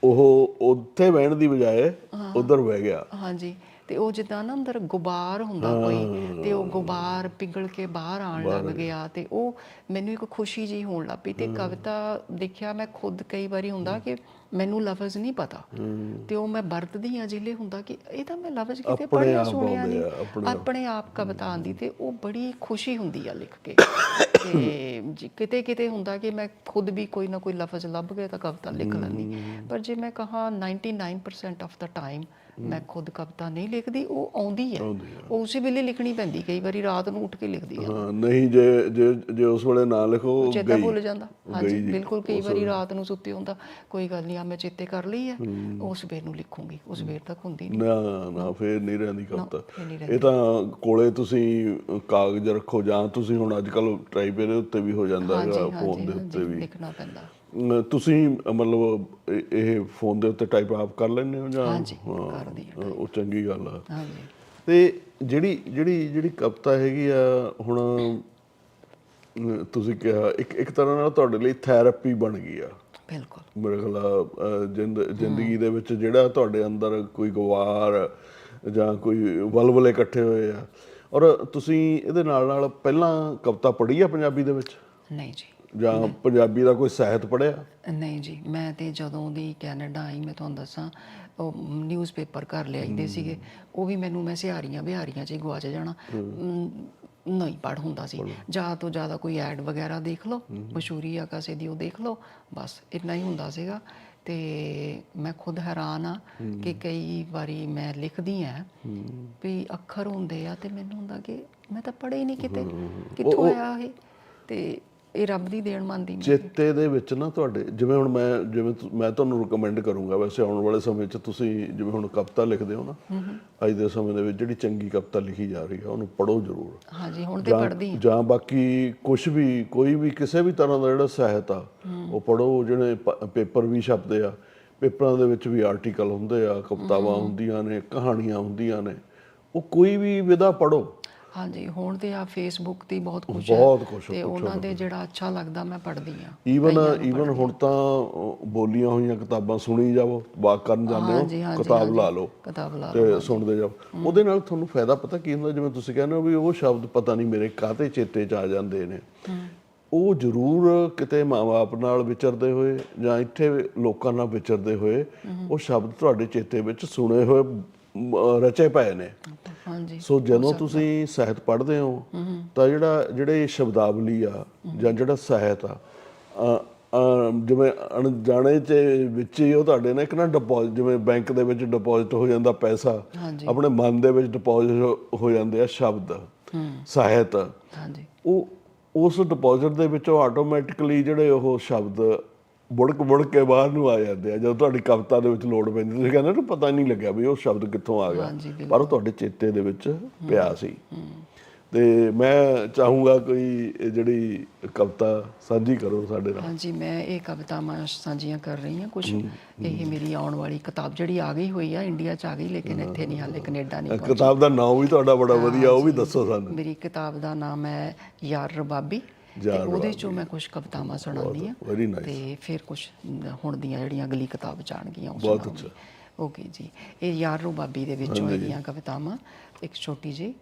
ਉਹ ਉੱਥੇ ਬਹਿਣ ਦੀ ਬਜਾਏ ਉਧਰ ਬਹਿ ਗਿਆ। ਹਾਂਜੀ। ਤੇ ਉਹ ਜਿੱਦਾਂ ਨਾ ਅੰਦਰ ਗੁਬਾਰ ਹੁੰਦਾ ਕੋਈ ਤੇ ਉਹ ਗੁਬਾਰ ਪਿਘਲ ਕੇ ਬਾਹਰ ਆਉਣ ਲੱਗ ਗਿਆ ਤੇ ਉਹ ਮੈਨੂੰ ਇੱਕ ਖੁਸ਼ੀ ਜੀ ਹੋਣ ਲੱਗ ਪਈ ਤੇ ਕਵਿਤਾ ਦੇਖਿਆ ਮੈਂ ਖੁਦ ਕਈ ਵਾਰੀ ਹੁੰਦਾ ਕਿ ਮੈਨੂੰ ਲਫ਼ਜ਼ ਨਹੀਂ ਪਤਾ। ਤੇ ਉਹ ਮੈਂ ਵਰਤਦੀ ਆ ਜਿਲੇ ਹੁੰਦਾ ਕਿ ਇਹ ਤਾਂ ਮੈਂ ਲਫ਼ਜ਼ ਕਿਤੇ ਆਪ ਸੁਣਿਆ ਨਹੀਂ ਆਪਣੇ ਆਪ। ਕਵਿਤਾ ਆਂਦੀ ਤੇ ਉਹ ਬੜੀ ਖੁਸ਼ੀ ਹੁੰਦੀ ਆ ਲਿਖ ਕੇ। ਤੇ ਕਿਤੇ ਕਿਤੇ ਹੁੰਦਾ ਕਿ ਮੈਂ ਖੁਦ ਵੀ ਕੋਈ ਨਾ ਕੋਈ ਲਫ਼ਜ਼ ਲੱਭ ਗਿਆ ਤਾਂ ਕਵਿਤਾ ਲਿਖ ਲੈਂਦੀ। ਪਰ ਜੇ ਮੈਂ ਕਹਾ 99% ਆਫ ਦਾ ਟਾਈਮ ਮੈਂ ਖੁਦ ਕਵਿਤਾ ਨਹੀਂ ਲਿਖਦੀ ਉਹ ਆਉਂਦੀ ਹੈ। ਉਹ ਉਸੇ ਵੇਲੇ ਲਿਖਣੀ ਪੈਂਦੀ ਕਈ ਵਾਰੀ ਰਾਤ ਨੂੰ ਉੱਠ ਕੇ ਲਿਖਦੀ ਹਾਂ ਨਹੀਂ ਜੇ ਜੇ ਜੇ ਉਸ ਵੇਲੇ ਨਾ ਲਿਖੋ ਚੇਤਾ ਗਈ। ਭੁੱਲ ਜਾਂਦਾ। ਹਾਂਜੀ। ਬਿਲਕੁਲ ਕਈ ਵਾਰੀ ਰਾਤ ਨੂੰ ਸੁੱਤੇ ਹੁੰਦਾ ਕੋਈ ਗੱਲ ਨਹੀਂ ਆ ਮੈਂ ਚੇਤੇ ਕਰ ਲਈ ਹੈ। ਉਸ ਵੇਰ ਨੂੰ ਲਿਖੂੰਗੀ ਉਸ ਵੇਰ ਤੱਕ ਹੁੰਦੀ ਨਹੀਂ। ਨਾ ਨਾ ਫੇਰ ਨਹੀਂ ਰਹਿੰਦੀ ਕਵਿਤਾ। ਇਹ ਤਾਂ ਕੋਲੇ ਤੁਸੀਂ ਕਾਗਜ਼ ਰੱਖੋ ਜਾਂ ਤੁਸੀਂ ਹੁਣ ਅੱਜ ਕੱਲ ਟਾਈਪ ਦੇ ਉੱਤੇ ਵੀ ਹੋ ਜਾਂਦਾ ਹੈਗਾ ਫੋਨ ਦੇ ਉੱਤੇ ਵੀ। ਲਿਖਣਾ ਪੈਂਦਾ। ਤੁਸੀਂ ਮਤਲਬ ਇਹ- ਫੋਨ ਦੇ ਉੱਤੇ ਟਾਈਪ ਆਪ ਕਰ ਲੈਂਦੇ ਹੋ ਜਾਂ? ਹਾਂਜੀ, ਕਰਦੀ ਹਾਂ ਉਹ ਚੰਗੀ ਗੱਲ ਆ। ਹਾਂਜੀ। ਤੇ ਜਿਹੜੀ ਜਿਹੜੀ ਜਿਹੜੀ ਕਵਿਤਾ ਹੈਗੀ ਆ ਹੁਣ ਤੁਸੀਂ ਕਿਹਾ ਇੱਕ ਇੱਕ ਤਰ੍ਹਾਂ ਨਾਲ ਤੁਹਾਡੇ ਲਈ ਥੈਰੇਪੀ ਬਣ ਗਈ ਆ। ਬਿਲਕੁਲ। ਮੇਰੇ ਖਿਆਲ ਜ਼ਿੰਦਗੀ ਦੇ ਵਿੱਚ ਜਿਹੜਾ ਤੁਹਾਡੇ ਅੰਦਰ ਕੋਈ ਗਵਾਰ ਜਾਂ ਕੋਈ ਵਲਵਲੇ ਇਕੱਠੇ ਹੋਏ ਆ। ਔਰ ਤੁਸੀਂ ਇਹਦੇ ਨਾਲ ਨਾਲ ਪਹਿਲਾਂ ਕਵਿਤਾ ਪੜ੍ਹੀ ਆ ਪੰਜਾਬੀ ਦੇ ਵਿੱਚ? ਨਹੀਂ ਜੀ। ਜਾਂ ਪੰਜਾਬੀ ਦਾ ਕੋਈ ਸਾਹਿਤ ਪੜ੍ਹਿਆ? ਨਹੀਂ ਜੀ ਮੈਂ ਤੇ ਜਦੋਂ ਦੀ ਕੈਨੇਡਾ ਆਈ ਮੈਂ ਤੁਹਾਨੂੰ ਦੱਸਾਂ ਉਹ ਨਿਊਜ਼ਪੇਪਰ ਘਰ ਲਿਆਈਦੇ ਸੀਗੇ। ਉਹ ਵੀ ਮੈਨੂੰ ਮੈਂ ਸਿਹਾਰੀਆਂ ਬਿਹਾਰੀਆਂ 'ਚ ਹੀ ਗਵਾਚ ਜਾਣਾ। ਨਹੀਂ ਪੜ ਹੁੰਦਾ ਸੀ। ਜ਼ਿਆਦਾ ਤੋਂ ਜ਼ਿਆਦਾ ਕੋਈ ਐਡ ਵਗੈਰਾ ਦੇਖ ਲਓ ਮਸ਼ਹੂਰੀ ਆ ਕਿਸੇ ਦੀ ਉਹ ਦੇਖ ਲਓ ਬਸ ਇੰਨਾ ਹੀ ਹੁੰਦਾ ਸੀਗਾ। ਤੇ ਮੈਂ ਖੁਦ ਹੈਰਾਨ ਆ ਕਿ ਕਈ ਵਾਰੀ ਮੈਂ ਲਿਖਦੀ ਆ ਵੀ ਅੱਖਰ ਹੁੰਦੇ ਆ ਤੇ ਮੈਨੂੰ ਹੁੰਦਾ ਕਿ ਮੈਂ ਤਾਂ ਪੜ੍ਹੇ ਹੀ ਨਹੀਂ ਕਿਤੇ। ਕਿੱਥੋਂ ਆਇਆ ਇਹ? ਤੇ ਇਹ ਰੱਬ ਦੀ ਦੇਣ ਮੰਨਦੀ ਮੈਂ ਚੇਤੇ ਦੇ ਵਿੱਚ ਨਾ ਤੁਹਾਡੇ ਜਿਵੇਂ ਹੁਣ ਮੈਂ ਜਿਵੇਂ ਤੁ- ਮੈਂ ਤੁਹਾਨੂੰ ਰეკਮੈਂਡ ਕਰੂੰਗਾ ਵੈਸੇ ਆਉਣ ਵਾਲੇ ਸਮੇਂ 'ਚ ਤੁਸੀਂ ਜਿਵੇਂ ਹੁਣ ਕਵਿਤਾ ਲਿਖਦੇ ਹੋ ਨਾ ਅੱਜ ਦੇ ਸਮੇਂ ਦੇ ਵਿੱਚ ਜਿਹੜੀ ਚੰਗੀ ਕਵਿਤਾ ਲਿਖੀ ਜਾ ਰਹੀ ਹੈ ਉਹਨੂੰ ਪੜੋ ਜ਼ਰੂਰ। ਹਾਂਜੀ ਹੁਣ ਤੇ ਪੜ੍ਹਦੀ ਹਾਂ ਜਾਂ ਬਾਕੀ ਕੁਝ ਵੀ ਕੋਈ ਵੀ ਕਿਸੇ ਵੀ ਤਰ੍ਹਾਂ ਦਾ ਜਿਹੜਾ ਸਾਹਿਤ ਆ ਉਹ ਪੜੋ ਜਿਹੜੇ ਪ- ਪੇਪਰ ਵੀ ਛਪਦੇ ਆ ਪੇਪਰਾਂ ਦੇ ਵਿੱਚ ਵੀ ਆਰਟੀਕਲ ਹੁੰਦੇ ਆ ਕਵਿਤਾਵਾਂ ਹੁੰਦੀਆਂ ਨੇ ਕਹਾਣੀਆਂ ਹੁੰਦੀਆਂ ਨੇ ਉਹ ਕੋਈ ਵੀ ਵਿਧਾ ਪੜੋ ਹਾਂਜੀ ਹੁਣ ਤੇ ਆ ਫੇਸਬੁੱਕ ਤੇ ਬਹੁਤ ਕੁਝ ਬਹੁਤ ਕੁਛ, ਤੇ ਉਹਨਾਂ ਦੇ ਜਿਹੜਾ ਅੱਛਾ ਲੱਗਦਾ ਮੈਂ ਪੜ੍ਹਦੀ ਆ ਈਵਨ ਈਵਨ ਹੁਣ ਤਾਂ ਬੋਲੀਆਂ ਹੋਈਆਂ ਕਿਤਾਬਾਂ ਸੁਣੀ ਜਾਵੋ ਵਾਕ ਕਰਨ ਜਾਂਦੇ ਹੋ ਕਿਤਾਬ। ਲਾ ਲਓ ਕਿਤਾਬ ਲਾ ਤੇ ਸੁਣਦੇ ਜਾਓ। ਉਹਦੇ ਨਾਲ ਤੁਹਾਨੂੰ ਫਾਇਦਾ ਪਤਾ ਕੀ ਹੁੰਦਾ ਜਿਵੇਂ ਤੁਸੀਂ ਕਹਿੰਦੇ ਹੋ ਵੀ ਉਹ ਸ਼ਬਦ ਪਤਾ ਨਹੀਂ ਮੇਰੇ ਕਾਹਤੇ ਚੇਤੇ 'ਚ ਆ ਜਾਂਦੇ ਨੇ। ਉਹ ਜ਼ਰੂਰ ਕਿਤੇ ਮਾਂ-ਬਾਪ ਨਾਲ ਵਿਚਰਦੇ ਹੋਏ ਜਾਂ ਇੱਥੇ ਲੋਕਾਂ ਨਾਲ ਵਿਚਰਦੇ ਹੋਏ ਉਹ ਸ਼ਬਦ ਤੁਹਾਡੇ ਚੇਤੇ ਵਿੱਚ ਸੁਣੇ ਹੋਏ ਰਚੇ ਪਏ ਨੇ। ਹਾਂਜੀ। ਸੋ ਜਦੋਂ ਤੁਸੀਂ ਸਾਹਿਤ ਪੜ੍ਹਦੇ ਹੋ ਤਾਂ ਜਿਹੜਾ ਜਿਹੜੇ ਸ਼ਬਦਾਵਲੀ ਆ ਜਾਂ ਜਿਹੜਾ ਸਾਹਿਤ ਆ ਜਿਵੇਂ ਅਣਜਾਣੇ ਚ ਵਿੱਚ ਹੀ ਉਹ ਤੁਹਾਡੇ ਨਾਲ ਇੱਕ ਨਾ ਡਿਪੋਜ਼ਿਟ ਜਿਵੇਂ ਬੈਂਕ ਦੇ ਵਿੱਚ ਡਿਪੋਜ਼ਿਟ ਹੋ ਜਾਂਦਾ ਪੈਸਾ। ਆਪਣੇ ਮਨ ਦੇ ਵਿੱਚ ਡਿਪੋਜ਼ਿਟ ਹੋ ਜਾਂਦੇ ਆ ਸ਼ਬਦ ਸਾਹਿਤ। ਹਾਂਜੀ। ਉਹ ਉਸ ਡਿਪੋਜ਼ਿਟ ਦੇ ਵਿੱਚੋਂ ਆਟੋਮੈਟਿਕਲੀ ਜਿਹੜੇ ਉਹ ਸ਼ਬਦ ਬੁੜਕ ਬੁੜਕ ਕੇ ਬਾਹਰ ਨੂੰ ਆ ਜਾਂਦੇ ਆ ਜਦੋਂ ਤੁਹਾਡੀ ਕਵਿਤਾ ਦੇ ਵਿੱਚ ਲੋੜ ਪੈਂਦੀ ਤੁਸੀਂ ਕਹਿੰਦੇ ਨਾ ਪਤਾ ਨਹੀਂ ਲੱਗਿਆ ਵੀ ਉਹ ਸ਼ਬਦ ਕਿੱਥੋਂ ਆ ਗਿਆ। ਪਰ ਉਹ ਤੁਹਾਡੇ ਚੇਤੇ ਦੇ ਵਿੱਚ ਪਿਆ ਸੀ। ਤੇ ਮੈਂ ਚਾਹੂੰਗਾ ਕੋਈ ਜਿਹੜੀ ਕਵਿਤਾ ਸਾਂਝੀ ਕਰੋ ਸਾਡੇ ਨਾਲ। ਹਾਂਜੀ ਮੈਂ ਇਹ ਕਵਿਤਾਵਾਂ ਸਾਂਝੀਆਂ ਕਰ ਰਹੀ ਹਾਂ। ਕੁਝ ਇਹ ਮੇਰੀ ਆਉਣ ਵਾਲੀ ਕਿਤਾਬ ਜਿਹੜੀ ਆ ਗਈ ਹੋਈ ਆ ਇੰਡੀਆ ਚ ਆ ਗਈ ਲੇਕਿਨ ਇੱਥੇ ਨਹੀਂ ਹਾਲੇ ਕੈਨੇਡਾ ਨਹੀਂ ਪਹੁੰਚੀ ਕਿਤਾਬ ਦਾ ਨਾਮ ਵੀ ਤੁਹਾਡਾ ਬੜਾ ਵਧੀਆ ਉਹ ਵੀ ਦੱਸੋ ਸਾਨੂੰ। ਮੇਰੀ ਕਿਤਾਬ ਦਾ ਨਾਮ ਹੈ ਯਾਰ ਰਬਾਬੀ। ਤੇ ਉਹਦੇ ਚੋਂ ਮੈਂ ਕੁਝ ਕਵਿਤਾਵਾਂ ਸੁਣਾਉਂਦੀ ਆ ਤੇ ਫਿਰ ਕੁਝ ਹੁਣ ਦੀਆਂ ਜਿਹੜੀਆਂ ਅਗਲੀ ਕਿਤਾਬ ਜਾਣਗੀਆਂ ਉਹ ਬਹੁਤ ਸੁਣਾਉਂਗੀ ਓਕੇ ਜੀ। ਇਹ ਯਾਰ ਰਬਾਬੀ ਦੇ ਵਿੱਚੋਂ ਹੈਗੀਆਂ ਕਵਿਤਾਵਾਂ ਇੱਕ ਛੋਟੀ ਜੀ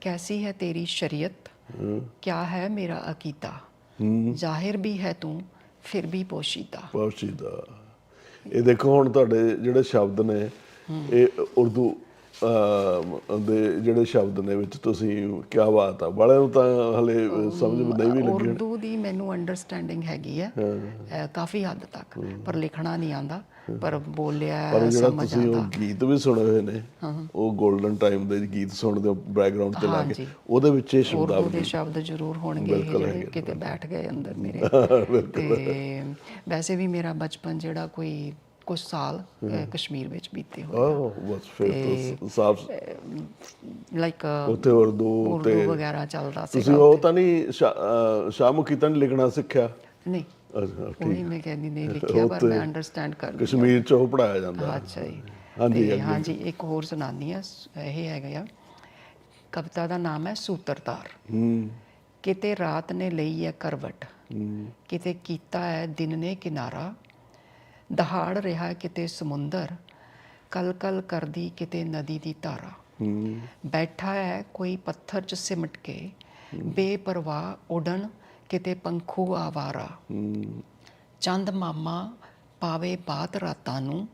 ਕੈਸੀ ਹੈ ਤੇਰੀ ਸ਼ਰੀਅਤ? ਕਿਆ ਹੈ ਮੇਰਾ ਅਕੀਦਾ ਜ਼ਾਹਿਰ ਵੀ ਹੈ ਤੂੰ ਫਿਰ ਵੀ ਪੋਸ਼ੀਦਾ। ਪਹੁੰਚੀਦਾ ਇਹ ਦੇਖੋ ਹੁਣ ਤੁਹਾਡੇ ਜਿਹੜੇ ਸ਼ਬਦ ਨੇ ਇਹ ਉਰਦੂ ਦੇ ਜਿਹੜੇ ਸ਼ਬਦ ਨੇ ਵਿੱਚ ਤੁਸੀਂ ਕੀ ਬਾਤ ਆ। ਵਾਲਿਆਂ ਨੂੰ ਤਾਂ ਹਲੇ ਸਮਝ ਨਹੀਂ ਵੀ ਲੱਗੀ ਉਰਦੂ ਦੀ ਮੈਨੂੰ ਅੰਡਰਸਟੈਂਡਿੰਗ ਹੈਗੀ ਹੈ। ਕਾਫੀ ਹੱਦ ਤੱਕ। ਪਰ ਲਿਖਣਾ ਨਹੀਂ ਆਂਦਾ ਪਰ ਬੋਲਿਆ ਪਰ ਜਿਹੜਾ ਸਮਝ ਤੁਸੀਂ ਉਹ ਆਂਦਾ ਗੀਤ ਵੀ ਸੁਣੇ ਹੋਏ ਨੇ ਉਹ 골ਡਨ ਟਾਈਮ ਦੇ ਗੀਤ ਸੁਣਦੇ ਹੋ ਬੈਕਗ੍ਰਾਉਂਡ ਤੇ ਲਾ ਕੇ। ਉਹਦੇ ਵਿੱਚ ਇਹ ਉਰਦੂ ਸ਼ਬਦਾਵਲੀ ਦੇ ਸ਼ਬਦ ਜ਼ਰੂਰ ਹੋਣਗੇ ਜਿਹੜੇ ਕਿਤੇ ਬੈਠ ਗਏ ਅੰਦਰ ਮੇਰੇ। ਤੇ ਵੈਸੇ ਵੀ ਮੇਰਾ ਬਚਪਨ ਜਿਹੜਾ ਕੋਈ ਕੁਝ ਸਾਲ ਕਸ਼ਮੀਰ ਵਿੱਚ ਬੀਤੇ ਹੋਏ ਆਹ ਬਸ ਫਿਰ ਤਾਂ ਸਾਫ਼ ਲਾਈਕ ਉੱਥੇ ਉਰਦੂ ਤੇ ਵਗੈਰਾ ਚੱਲਦਾ ਸੀ ਤੁਸੀਂ ਉਹ ਤਾਂ ਨਹੀਂ ਸ਼ਾ- ਅਹ ਸ਼ਾਹਮੁਖੀ ਤਾਂ ਨਹੀਂ ਲਿਖਣਾ ਸਿੱਖਿਆ ਨਹੀਂ ਅੱਛਾ ਉਹੀ ਮੈਂ ਕਹਿੰਦੀ ਨਹੀਂ ਲਿਖਿਆ ਪਰ ਮੈਂ ਅੰਡਰਸਟੈਂਡ ਕਰ ਲਈ ਕਸ਼ਮੀਰ ਚ ਉਹ ਪੜਾਇਆ ਜਾਂਦਾ ਅੱਛਾ ਜੀ ਹਾਂਜੀ। ਹਾਂਜੀ ਇੱਕ ਹੋਰ ਸੁਣਾਨੀ ਆ ਇਹ ਹੈਗਾ ਆ ਕਵਿਤਾ ਦਾ ਨਾਮ ਹੈ ਸੂਤਰਧਾਰ ਹੂੰ ਕਿਤੇ ਰਾਤ ਨੇ ਲਈ ਹੈ ਕਰਵਟ ਕਿਤੇ ਕੀਤਾ ਹੈ ਦਿਨ ਨੇ ਕਿਨਾਰਾ ਦਹਾੜ ਰਿਹਾ ਕਿਤੇ ਸਮੁੰਦਰ ਕਲ ਕਲ ਕਰਦੀ ਕਿਤੇ ਨਦੀ ਦੀ ਧਾਰਾ। ਬੈਠਾ ਹੈ ਕੋਈ ਪੱਥਰ 'ਚ ਸਿਮਟ ਕੇ ਬੇਪਰਵਾਹ ਉਡਣ ਕਿਤੇ ਪੰਖੂ ਆਵਾਰਾ। ਚੰਦ ਮਾਮਾ ਪਾਵੇ ਬਾਤ ਰਾਤਾਂ ਨੂੰ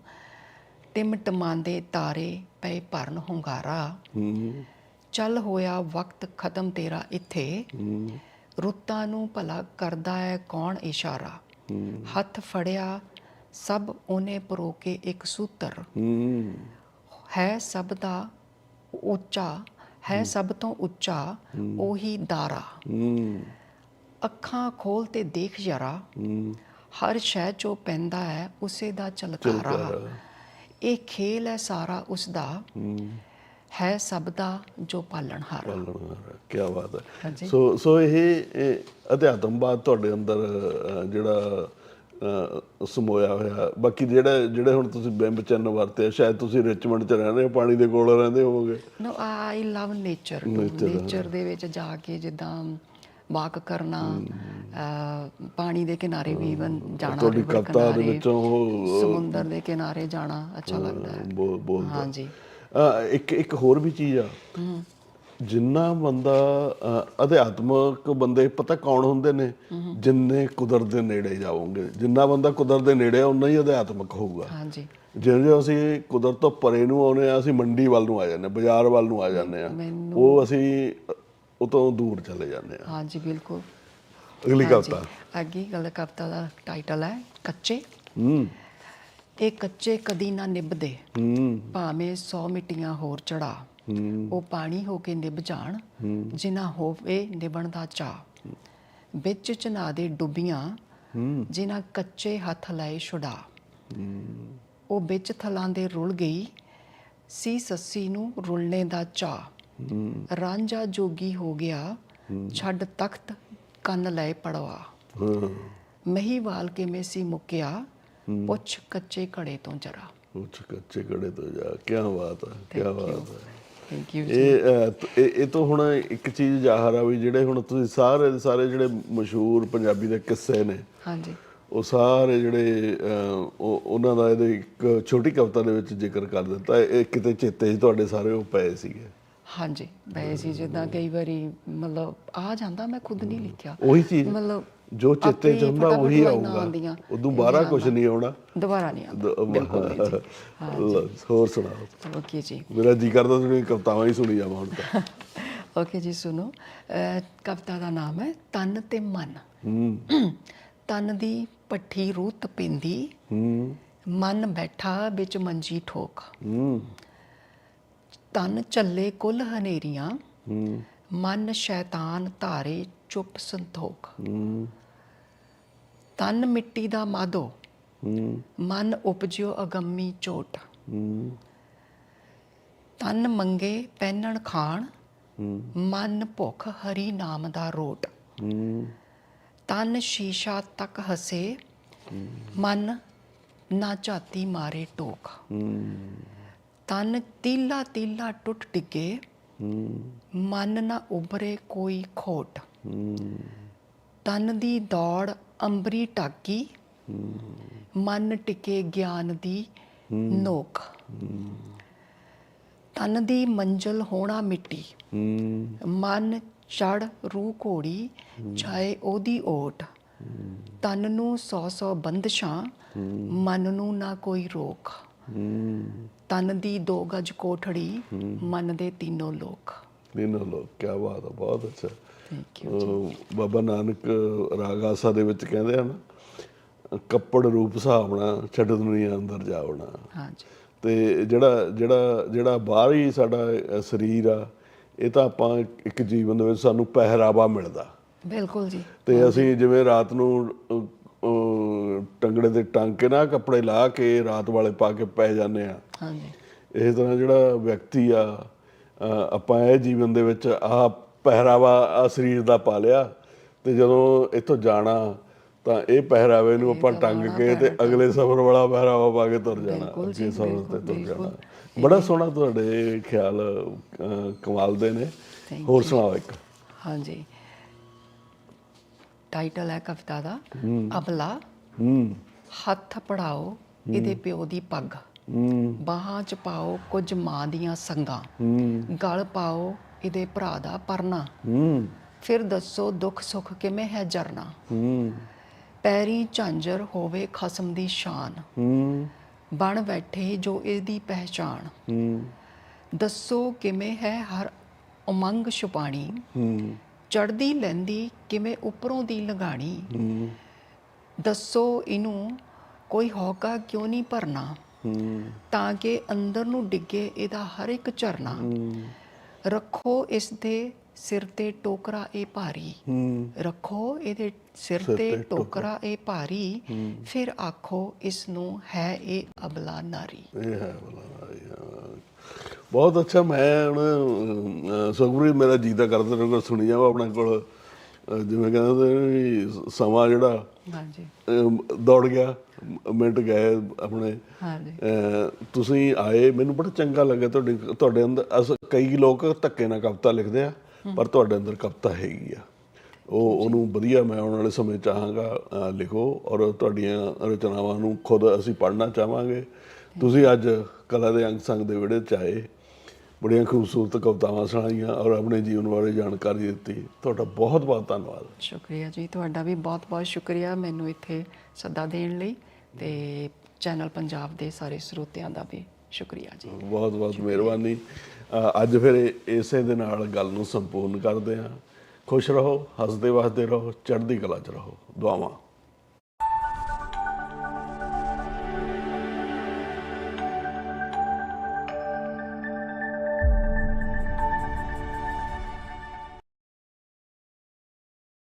ਟਿਮ ਟਮਾਂਦੇ ਤਾਰੇ ਪਏ ਭਰਨ ਹੁੰਗਾਰਾ। ਚੱਲ ਹੋਇਆ ਵਕਤ ਖਤਮ ਤੇਰਾ ਇੱਥੇ ਰੁੱਤਾਂ ਨੂੰ ਭਲਾ ਕਰਦਾ ਹੈ ਕੌਣ ਇਸ਼ਾਰਾ। ਹੱਥ ਫੜਿਆ ਸਭ ਉਹਨੇ ਪਰੋ ਕੇ ਇੱਕ ਸੂਤਰ। ਹੂੰ। ਸਭ ਦਾ ਉੱਚਾ ਹੈ ਸਭ ਤੋਂ ਉੱਚਾ ਉਹੀ ਦਾਰਾ। ਅੱਖਾਂ ਖੋਲ ਤੇ ਦੇਖ ਜਰਾ। ਹਰ ਸ਼ੈ ਚੋਂ ਪੈਂਦਾ ਹੈ ਉਸੇ ਦਾ ਚਲਕਾਰਾ ਇਹ ਖੇਲ ਹੈ ਸਾਰਾ ਉਸ ਦਾ। ਹੈ। ਸਭ ਦਾ ਜੋ ਪਾਲਣਹਾਰਾ ਕੀ ਬਾਤ ਹੈ। ਸੋ ਸੋ ਇਹ ਅਧਿਆਤਮਵਾਦ ਤੁਹਾਡੇ ਅੰਦਰ ਜਿਹੜਾ ਸਮੋਇਆ ਹੋਇਆ ਬਾਕੀ ਜਿਹੜੇ ਜਿਹੜੇ ਹੁਣ ਤੁਸੀਂ ਬਿੰਬ ਚੰਨ ਵਰਤੇ ਆ, ਸ਼ਾਇਦ ਤੁਸੀਂ ਰਿਚਮੰਡ ਚ ਰਹਿੰਦੇ ਹੋ ਪਾਣੀ ਦੇ ਕੋਲ ਰਹਿੰਦੇ ਹੋਵੋਗੇ। No I love nature nature ਦੇ ਵਿੱਚ ਜਾ ਕੇ ਜਿੱਦਾਂ ਵਾਕ ਕਰਨਾ ਪਾਣੀ ਦੇ ਕਿਨਾਰੇ ਵੀ ਜਾਣਾ ਤੁਹਾਡੀ ਕਵਿਤਾ ਦੇ ਵਿੱਚੋਂ ਉਹ ਸਮੁੰਦਰ ਦੇ ਕਿਨਾਰੇ ਜਾਣਾ ਅੱਛਾ ਲੱਗਦਾ ਹੈ। ਹਾਂਜੀ। ਇੱਕ ਇੱਕ ਹੋਰ ਵੀ ਚੀਜ਼ ਆ। ਜਿੰਨਾ ਬੰਦਾ ਅਧਿਆਤਮਕ ਬੰਦੇ ਪਤਾ ਕੌਣ ਹੁੰਦੇ ਨੇ? ਜਿੰਨੇ ਕੁਦਰਤ ਦੇ ਨੇੜੇ ਜਾਓਗੇ। ਜਿੰਨਾ ਬੰਦਾ ਕੁਦਰਤ ਦੇ ਨੇੜੇ ਆ ਉਨਾ ਹੀ ਅਧਿਆਤਮਕ ਹੋਊਗਾ। ਹਾਂਜੀ। ਜਿਵੇਂ ਜਿਵੇਂ ਅਸੀਂ ਕੁਦਰਤ ਤੋਂ ਪਰੇ ਨੂੰ ਆਉਨੇ ਆ ਅਸੀਂ ਮੰਡੀ ਵੱਲ ਨੂੰ ਆ ਜਾਂਦੇ ਬਾਜ਼ਾਰ ਵੱਲ ਨੂੰ ਆ ਜਾਂਦੇ ਆ ਉਹ ਅਸੀਂ ਉਹ ਤੋਂ ਦੂਰ ਚਲੇ ਜਾਂਦੇ ਆ ਹਾਂਜੀ ਬਿਲਕੁਲ। ਅਗਲੀ। ਕਵਿਤਾ। ਅੱਗੇ ਗੱਲ ਕਵਿਤਾ ਦਾ ਟਾਈਟਲ ਹੈ ਕੱਚੇ। ਹੂੰ। ਇਹ ਕੱਚੇ ਕਦੀ ਨਾ ਨਿਭਦੇ। ਹੂੰ। ਭਾਵੇਂ 100 ਮਿੱਟੀਆਂ ਹੋਰ ਚੜਾ ਹੂੰ ਉਹ ਪਾਣੀ ਹੋ ਕੇ ਨਿਭ ਜਾਣ ਜਿਨ੍ਹਾਂ ਹੋਵੇ ਨਿਭਣ ਦਾ ਚਾਹ ਵਿੱਚ ਚਨਾ ਦੇ ਡੁੱਬੀਆਂ ਜਿਨ੍ਹਾਂ ਕੱਚੇ ਹੱਥ ਲਏ ਛੁਡਾ। ਉਹ ਵਿੱਚ ਥਲਾਂ ਦੇ ਰੁਲ ਗਈ ਸੀ ਸੱਸੀ ਨੂੰ ਰੁਲਣੇ ਦਾ ਚਾਹ ਰਾਂਝਾ ਜੋਗੀ ਹੋ ਗਿਆ ਛੱਡ ਤਖਤ ਕੰਨ ਲਏ ਪੜਵਾ। ਮਹੀਵਾਲ ਕਿਵੇਂ ਸੀ ਮੁੱਕਿਆ ਪੁੱਛ ਕੱਚੇ ਘੜੇ ਤੋਂ ਜਰਾ। ਉੱਚ ਕੱਚੇ ਕੜੇ ਤੋਂ ਜਾ ਕੀ ਬਾਤ ਹੈ ਕੀ ਬਾਤ ਹੈ ਥੈਂਕ ਯੂ ਇਹ ਅਹ, ਇਹ ਇਹ ਤੋਂ ਹੁਣ ਇੱਕ ਚੀਜ਼ ਜ਼ਾਹਰ ਆ ਵੀ ਜਿਹੜੇ ਹੁਣ ਤੁਸੀਂ ਸਾਰੇ ਦੇ ਸਾਰੇ ਜਿਹੜੇ ਮਸ਼ਹੂਰ ਪੰਜਾਬੀ ਦੇ ਕਿੱਸੇ ਨੇ ਹਾਂਜੀ। ਉਹ ਸਾਰੇ ਜਿਹੜੇ ਅਹ, ਉਹ ਉਹਨਾਂ ਦਾ ਇਹਦੇ ਇੱਕ ਛੋਟੀ ਕਵਿਤਾ ਦੇ ਵਿੱਚ ਜ਼ਿਕਰ ਕਰ ਦਿੱਤਾ। ਇਹ ਕਿਤੇ ਚੇਤੇ 'ਚ ਤੁਹਾਡੇ ਸਾਰੇ ਉਹ ਪਏ ਸੀਗੇ। ਹਾਂਜੀ ਬਈ ਸੀ ਜਿੱਦਾਂ ਕਈ ਵਾਰੀ ਮਤਲਬ ਆ ਜਾਂਦਾ ਮੈਂ ਖੁਦ ਨਹੀਂ ਲਿਖਿਆ। ਉਹੀ ਚੀਜ਼। ਮਤਲਬ ਜੋ ਚੇਤੇ 'ਚ ਹੁੰਦਾ ਉਹੀ ਆਊਗਾ। ਉਦੋਂ ਬਾਹਰਾ ਕੁਝ ਨਹੀਂ ਆਉਣਾ। ਦੁਬਾਰਾ ਨਹੀਂ ਆਉਂਦਾ। ਬਿਲਕੁਲ ਨਹੀਂ ਜੀ। ਹੋਰ ਸੁਣਾਓ। ਓਕੇ ਜੀ। ਮੇਰਾ ਜੀ ਕਰਦਾ ਤੁਹਾਨੂੰ ਕਵਿਤਾਵਾਂ ਹੀ ਸੁਣੀ ਜਾਵਾਂ ਹੁਣ ਤਾਂ। ਓਕੇ ਜੀ ਸੁਣੋ। ਕਵਿਤਾ ਦਾ ਨਾਮ ਹੈ ਤਨ ਤੇ ਮਨ। ਤਨ ਦੀ ਪੱਠੀ ਰੂਹ ਤਪਿੰਦੀ। ਮਨ ਬੈਠਾ ਵਿੱਚ ਮੰਜੀ ਠੋਕ। ਤਨ ਚੱਲੇ ਕੁੱਲ ਹਨੇਰੀਆਂ। ਮਨ ਸ਼ੈਤਾਨ ਧਾਰੇ ਚੁੱਪ ਸੰਤੋਖ। ਤਨ ਮਿੱਟੀ ਦਾ ਮਾਦੋ ਮਨ ਉਪਜਿਓ ਅਗੰਮੀ ਚੋਟ। ਤਨ ਮੰਗੇ ਪਹਿਨਣ ਖਾਣ। ਮਨ ਭੁੱਖ ਹਰੀ ਨਾਮ ਦਾ ਰੋਟ। ਤਨ ਸ਼ੀਸ਼ਾ ਤੱਕ ਹਸੇ। ਮਨ ਨਾ ਝਾਤੀ ਮਾਰੇ ਟੋਕ। ਤਨ ਤੀਲਾ ਤੀਲਾ ਟੁੱਟ ਡਿੱਗੇ। ਮਨ ਨਾ ਉਭਰੇ ਕੋਈ ਖੋਟ। ਤਨ ਦੀ ਦੌੜ ਅੰਬਰੀ ਟਾਕੀ ਮਨ ਟਿਕੇ ਗਿਆਨ ਦੀ ਨੋਕ। ਤਨ ਦੀ ਮੰਜ਼ਲ ਹੋਣਾ ਮਿੱਟੀ। ਮਨ ਚੜ ਰੂ ਘੋੜੀ, ਚਾਹੇ ਉਹਦੀ ਓਟ। ਤਨ ਨੂੰ ਸੌ ਸੌ ਬੰਦਸ਼ਾਂ, ਮਨ ਨੂੰ ਨਾ ਕੋਈ ਰੋਕ। ਤਨ ਦੀ ਦੋ ਗਜ ਕੋਠੜੀ, ਮਨ ਦੇ ਤਿੰਨੋਂ ਲੋਕ। ਇਹਨਾਂ ਲੋਕ ਕੀ ਬਾਤ ਹੈ ਬਹੁਤ ਅੱਛਾ। ਥੈਂਕ ਅਹ ਬਾਬਾ ਨਾਨਕ ਰਾਗ ਆਸਾ ਦੇ ਵਿੱਚ ਕਹਿੰਦੇ ਹਨ ਕੱਪੜ ਰੂਪ ਸੁਹਾਵਣਾ ਛੱਡ ਦੁਨੀਆ ਅੰਦਰ ਜਾਵਣਾ। ਹਾਂਜੀ। ਤੇ ਜਿਹੜਾ ਜਿਹੜਾ ਜਿਹੜਾ ਬਾਹਰੀ ਸਾਡਾ ਸਰੀਰ ਆ ਇਹ ਤਾਂ ਆਪਾਂ ਇੱਕ ਜੀਵਨ ਦੇ ਵਿੱਚ ਸਾਨੂੰ ਪਹਿਰਾਵਾ ਮਿਲਦਾ। ਬਿਲਕੁਲ ਜੀ। ਤੇ ਅਸੀਂ ਜਿਵੇਂ ਰਾਤ ਨੂੰ ਟੰਗੜੇ ਦੇ ਟੰਗ ਕੇ ਨਾ ਕੱਪੜੇ ਲਾ ਕੇ ਰਾਤ ਵਾਲੇ ਪਾ ਕੇ ਪੈ ਜਾਂਦੇ ਆ। ਹਾਂਜੀ। ਇਸ ਤਰ੍ਹਾਂ ਜਿਹੜਾ ਵਿਅਕਤੀ ਆ ਆਪਾਂ ਇਹ ਜੀਵਨ ਦੇ ਵਿੱਚ ਆਹ ਪਹਿਰਾਵਾ ਆ ਸਰੀਰ ਦਾ ਪਾ ਲਿਆ ਤੇ ਜਦੋਂ ਇੱਥੋਂ ਜਾਣਾ ਤਾਂ ਇਹ ਪਹਿਰਾਵੇ ਨੂੰ ਆਪਾਂ ਟੰਗ ਕੇ ਤੇ ਅਗਲੇ ਸਫ਼ਰ ਵਾਲਾ ਪਹਿਰਾਵਾ ਪਾ ਕੇ ਤੁਰ ਜਾਣਾ ਅੱਗੇ ਸਫ਼ਰ ਤੇ ਤੁਰ। ਜਾਣਾ। ਬੜਾ ਸੋਹਣਾ ਤੁਹਾਡੇ ਖਿਆਲ ਕਮਾਲ ਦੇ ਨੇ। ਹੋਰ ਸੁਣਾਓ ਇੱਕ। ਹਾਂਜੀ। ਟਾਈਟਲ ਹੈ ਕਵਿਤਾ ਦਾ ਅਬਲਾ ਹੂੰ। ਹੱਥ ਪੜਾਓ ਇਹਦੇ ਪਿਓ ਦੀ ਪੱਗ। ਬਾਹਾਂ ਚ ਪਾਓ ਕੁਝ ਮਾਂ ਦੀਆਂ ਸੰਗਾਂ। ਹੂੰ। ਗਲ ਪਾਓ ਇਹਦੇ ਭਰਾ ਦਾ ਪਰਨਾ। ਹੂੰ। ਫਿਰ ਦੱਸੋ ਦੁੱਖ ਸੁੱਖ ਕਿਵੇਂ ਹੈ ਜਰਨਾ। ਹੂੰ। ਪੈਰੀ ਝਾਂਜਰ ਹੋਵੇ ਖਸਮ ਦੀ ਸ਼ਾਨ। ਹੂੰ। ਬਣ ਬੈਠੇ ਜੋ ਇਹਦੀ ਪਹਿਚਾਨ ਹੂੰ। ਦੱਸੋ ਕਿਵੇਂ ਹੈ ਹਰ ਉਮੰਗ ਛੁਪਾਣੀ। ਹੂੰ। ਚੜਦੀ ਲੈਂਦੀ ਕਿਵੇਂ ਉੱਪਰੋਂ ਦੀ ਲੰਗਾਣੀ ਹੂੰ। ਦੱਸੋ ਇਹਨੂੰ ਕੋਈ ਹੌਕਾ ਕਿਉਂ ਨਹੀਂ ਭਰਨਾ। ਤਾਂ ਕਿ ਅੰਦਰ ਨੂੰ ਡਿੱਗੇ ਇਹਦਾ ਹਰ ਇੱਕ ਝਰਨਾ। ਰੱਖੋ ਇਸ ਦੇ ਸਿਰ ਤੇ ਟੋਕਰਾ ਇਹ ਭਾਰੀ। ਰੱਖੋ ਇਹਦੇ ਸਿਰ ਤੇ ਟੋਕਰਾ। ਇਹ ਭਾਰੀ। ਫਿਰ ਆਖੋ ਇਸ ਨੂੰ ਹੈ ਇਹ ਅਬਲਾ ਨਾਰੀ। ਇਹ ਹੈ। ਬਹੁਤ ਅੱਛਾ ਮੈਂ ਹੁਣ ਸਗਰੀ ਮੇਰਾ ਜੀ ਦਾ ਕਰਦਾ ਰਿਹਾ ਸੁਣੀ ਜਾਵਾਂ ਆਪਣੇ ਕੋਲ। ਜਿਵੇਂ ਕਹਿੰਦੇ ਨੇ ਵੀ ਸਮਾਂ ਜਿਹੜਾ ਹਾਂਜੀ। ਦੌੜ ਗਿਆ ਮਿੰਟ ਗਏ ਆਪਣੇ। ਤੁਸੀਂ ਆਏ ਮੈਨੂੰ ਬੜਾ ਚੰਗਾ ਲੱਗਾ ਤੁਹਾਡੇ ਤੁਹਾਡੇ ਅੰਦਰ ਅਸ- ਕਈ ਲੋਕ ਧੱਕੇ ਨਾਲ ਕਵਿਤਾ ਲਿਖਦੇ ਆ ਪਰ ਤੁਹਾਡੇ ਅੰਦਰ ਕਵਿਤਾ ਹੈਗੀ ਆ। ਉਹ ਉਹਨੂੰ ਵਧੀਆ ਮੈਂ ਆਉਣ ਵਾਲੇ ਸਮੇਂ ਚਾਹਾਂਗਾ ਲਿਖੋ ਔਰ ਤੁਹਾਡੀਆਂ ਰਚਨਾਵਾਂ ਨੂੰ ਖੁਦ ਅਸੀਂ ਪੜ੍ਹਨਾ ਚਾਹਾਂਗੇ। ਤੁਸੀਂ ਅੱਜ ਕਲਾ ਦੇ ਅੰਗ ਸੰਗ ਦੇ ਵਿੜੇ ਚ ਆਏ। ਬੜੀਆਂ ਖੂਬਸੂਰਤ ਕਵਿਤਾਵਾਂ ਸੁਣਾਈਆਂ ਔਰ ਆਪਣੇ ਜੀਵਨ ਬਾਰੇ ਜਾਣਕਾਰੀ ਦਿੱਤੀ। ਤੁਹਾਡਾ ਬਹੁਤ ਬਹੁਤ ਧੰਨਵਾਦ। ਸ਼ੁਕਰੀਆ ਜੀ। ਤੁਹਾਡਾ ਵੀ ਬਹੁਤ-ਬਹੁਤ ਸ਼ੁਕਰੀਆ ਮੈਨੂੰ ਇੱਥੇ ਸੱਦਾ ਦੇਣ ਲਈ ਤੇ ਚੈਨਲ ਪੰਜਾਬ ਦੇ ਸਾਰੇ ਸਰੋਤਿਆਂ ਦਾ ਵੀ ਸ਼ੁਕਰੀਆ ਜੀ। ਬਹੁਤ ਬਹੁਤ ਮਿਹਰਬਾਨੀ। ਅੱਜ ਫਿਰ ਇਸੇ ਦੇ ਨਾਲ ਗੱਲ ਨੂੰ ਸੰਪੂਰਨ ਕਰਦੇ ਹਾਂ। ਖੁਸ਼ ਰਹੋ ਹੱਸਦੇ ਵਸਦੇ ਰਹੋ ਚੜ੍ਹਦੀ ਕਲਾ 'ਚ ਰਹੋ। ਦੁਆਵਾਂ।